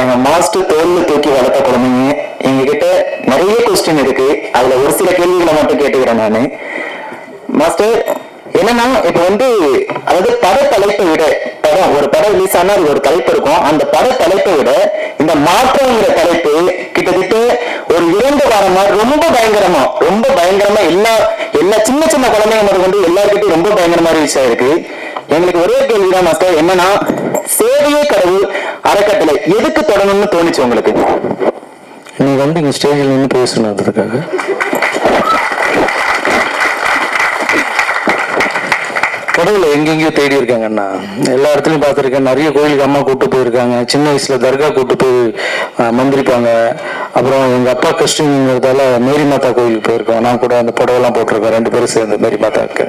எங்க மாஸ்டர் தோல்ல தூக்கி வளர்த்த குழந்தைங்க எங்ககிட்ட நிறைய கொஸ்டின் இருக்கு. அதுல ஒரு சில கேள்விகளை மட்டும் கேட்டுக்கிறேன் நானு. மாஸ்டர் என்னன்னா இப்ப வந்து அதாவது பட தலைப்பை விட படம் ஒரு படம் ரிலீஸ் ஆனா அது ஒரு தலைப்பு இருக்கும். அந்த பட தலைப்பை விட இந்த மாற்றங்கிற தலைப்பு கிட்டத்தட்ட ஒரு இரண்டு வாரமா ரொம்ப பயங்கரமா ரொம்ப பயங்கரமா எல்லா எல்லா சின்ன சின்ன குழந்தைங்க முதல் கொண்டு எல்லாருக்கிட்டையும் ரொம்ப பயங்கரமா ரீச் ஆயிருக்கு. எங்களுக்கு ஒரே கேள்விதான் மாஸ்டர். என்னன்னா சேவையே கடவுள் அறக்கட்டளை. எதுக்கு தொடங்கணும்னு தோணுச்சு உங்களுக்கு? நீ வந்து இங்க ஸ்டேஜில் நின்று பேசணுன்றதுக்காக கடவுளை எங்கெங்கயோ தேடி இருக்காங்கண்ணா எல்லா இடத்துலையும் பார்த்துருக்கேன். நிறைய கோயிலுக்கு அம்மா கூட்டு போயிருக்காங்க. சின்ன வயசுல தர்கா கூட்டு போய் மந்திரிப்பாங்க. அப்புறம் எங்க அப்பா கிறிஸ்டின்ங்கிறதால மேரி மாதா கோயிலுக்கு போயிருக்கோம். நான் கூட அந்த புடவைலாம் போட்டிருக்கோம். ரெண்டு பேரும் சேர்ந்து மேரி மாதாவுக்கு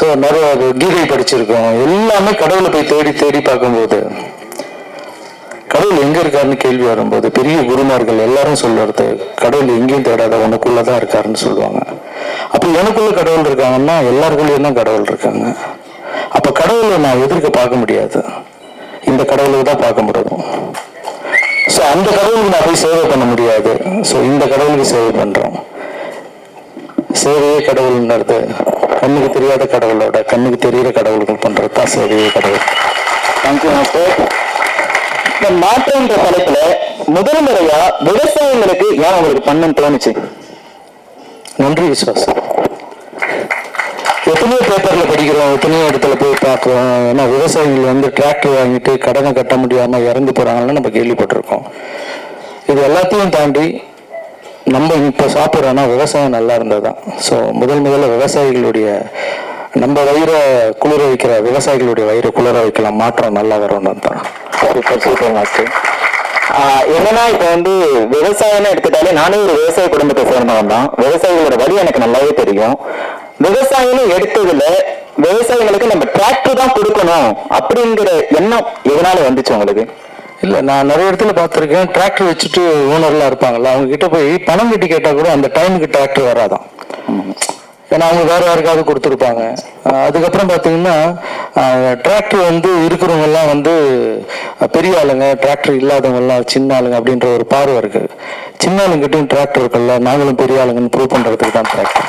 ஸோ நிறைய அது கீதை படிச்சிருக்கோம். எல்லாமே கடவுளை போய் தேடி தேடி பார்க்கும்போது கடவுள் எங்க இருக்காருன்னு கேள்வி வரும்போது பெரிய குருமார்கள் எல்லாரும் சொல்றது கடவுள் எங்கேயும் தேடாத உனக்குள்ளதான் இருக்காருன்னு சொல்லுவாங்க. அப்ப எனக்குள்ள கடவுள் இருக்காங்கன்னா எல்லாருக்குள்ளேயும் தான் கடவுள் இருக்காங்க. அப்ப கடவுளை நான் எதிர்க்க பார்க்க முடியாது. இந்த கடவுளுக்கு தான் பார்க்க முடியும். ஸோ அந்த கடவுளுக்கு நான் போய் சேவை பண்ண முடியாது. ஸோ இந்த கடவுளுக்கு சேவை பண்றோம். சேவையே கடவுள்ன்றது கண்ணுக்கு தெரியாத கடவுளோட கண்ணுக்கு தெரியிற கடவுள்கள் பண்றது தான் சேவையே கடவுள். தேங்க்யூ மாஸ்டர் இந்த மாற்றம்ன்ற தலைப்புல முதல் முறையா விவசாயிகளுக்கு ஏன் உங்களுக்கு பண்ணு தோணுச்சு நன்றி விஸ்வாசம் எத்தனையோ பேப்பர்ல படிக்கிறோம் எத்தனையோ இடத்துல போய் பார்க்குறோம். ஏன்னா விவசாயிகள் வந்து டிராக்டர் வாங்கிட்டு கடனை கட்ட முடியாம இறந்து போறாங்கன்னு நம்ம கேள்விப்பட்டிருக்கோம். இது எல்லாத்தையும் தாண்டி நம்ம இப்போ சாப்பிட்றோன்னா விவசாயம் நல்லா இருந்தது தான் ஸோ முதல் முதல்ல விவசாயிகளுடைய நம்ம வயிறை குளிர வைக்கிற விவசாயிகளுடைய வயிறை குளிர வைக்கலாம். மாற்றம் நல்லா வரும்னு தான் சூப்பர் சூப்பர் மாஸ்டர் என்னன்னா இப்போ வந்து விவசாயம்னு எடுத்துட்டாலே நானும் ஒரு விவசாய குடும்பத்தை சேர்ந்தவன் தான் விவசாயிகளோட வழி எனக்கு நல்லாவே தெரியும் விவசாயம்னு எடுத்ததுல விவசாயிகளுக்கு நம்ம டிராக்டர் தான் கொடுக்கணும் அப்படிங்கிற எண்ணம் எதனால வந்துச்சு உங்களுக்கு இல்லை நான் நிறைய இடத்துல பார்த்துருக்கேன் டிராக்டர் வச்சுட்டு ஓனர்லாம் இருப்பாங்கல்ல அவங்க கிட்ட போய் பணம் கட்டி கேட்டால் கூட அந்த டைமுக்கு டிராக்டர் வராதான் ஏன்னா அவங்க வேற யாருக்காவது கொடுத்துருப்பாங்க. அதுக்கப்புறம் பார்த்தீங்கன்னா டிராக்டர் வந்து இருக்கிறவங்க எல்லாம் வந்து பெரிய ஆளுங்க டிராக்டர் இல்லாதவங்க எல்லாம் சின்ன ஆளுங்க அப்படின்ற ஒரு பார்வை இருக்கு. சின்ன ஆளுங்கிட்டையும் டிராக்டர் இருக்குல்ல நாங்களும் பெரிய ஆளுங்கன்னு ப்ரூவ் பண்றதுக்கு தான் டிராக்டர்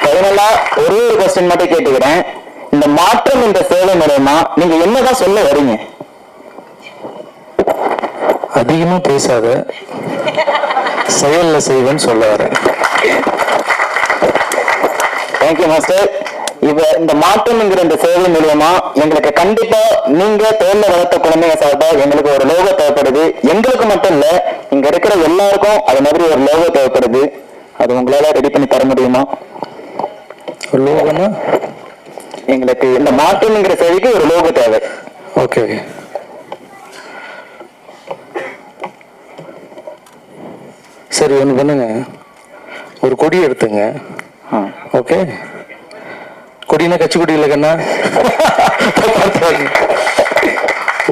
ஃபைனலா ஒரே ஒரு கொஸ்டின் மட்டும் கேட்டுக்கிறேன். இந்த மாற்றம் என்ற சேவை மூலயமா நீங்க என்னதான் சொல்ல வரீங்க? அதிகமா பேசாத. செயல்ல செய்வேன்னு சொல்ல வரேன். தேங்க்யூ மாஸ்டர் இப்ப இந்த மாற்றம்ங்கிற இந்த சேவை மூலியமா எங்களுக்கு கண்டிப்பா நீங்க தோல்ல வளர்த்த குழந்தைங்க சார்பா எங்களுக்கு ஒரு லோகோ தேவைப்படுது. எங்களுக்கு மட்டும் இல்ல இங்க இருக்கிற எல்லாருக்கும் அது மாதிரி ஒரு லோகோ தேவைப்படுது. அது உங்களால ரெடி பண்ணி தர முடியுமா? லோகனா? எங்களுக்கு இந்த மாற்றம்ங்கிற சேவைக்கு ஒரு லோகோ தேவை. ஓகே சரி ஒன்று பண்ணுங்க. ஒரு கொடி எடுத்துங்க. ஓகே கொடினா கட்சி கொடி இல்லை கண்ணா?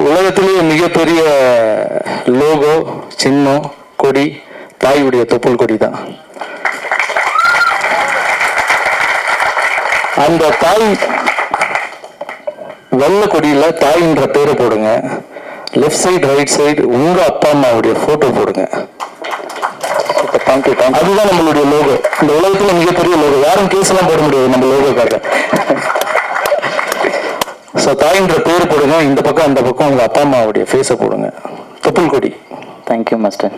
உலகத்திலேயே மிகப்பெரிய லோகோ சின்னம் கொடி தாயுடைய தொப்புள் கொடி தான். அந்த தாய் வெள்ளை கொடியில தாயின்ற பேரை போடுங்க. லெஃப்ட் சைடு ரைட் சைடு உங்க அப்பா அம்மாவுடைய போட்டோ போடுங்க. தேங்க்யூ தேங்க்யூ அதுதான் நம்மளுடைய லோகோ. இந்த உலகத்துல மிகப்பெரிய லோகோ. யாரும் கேஸ் எல்லாம் போட முடியாது நம்ம லோகோக்காக. ஸோ தாயின்ற பேர் போடுங்க. இந்த பக்கம் அந்த பக்கம் உங்க அப்பா அம்மாவுடைய ஃபேஸை போடுங்க. தொப்புள் கொடி. Thank you master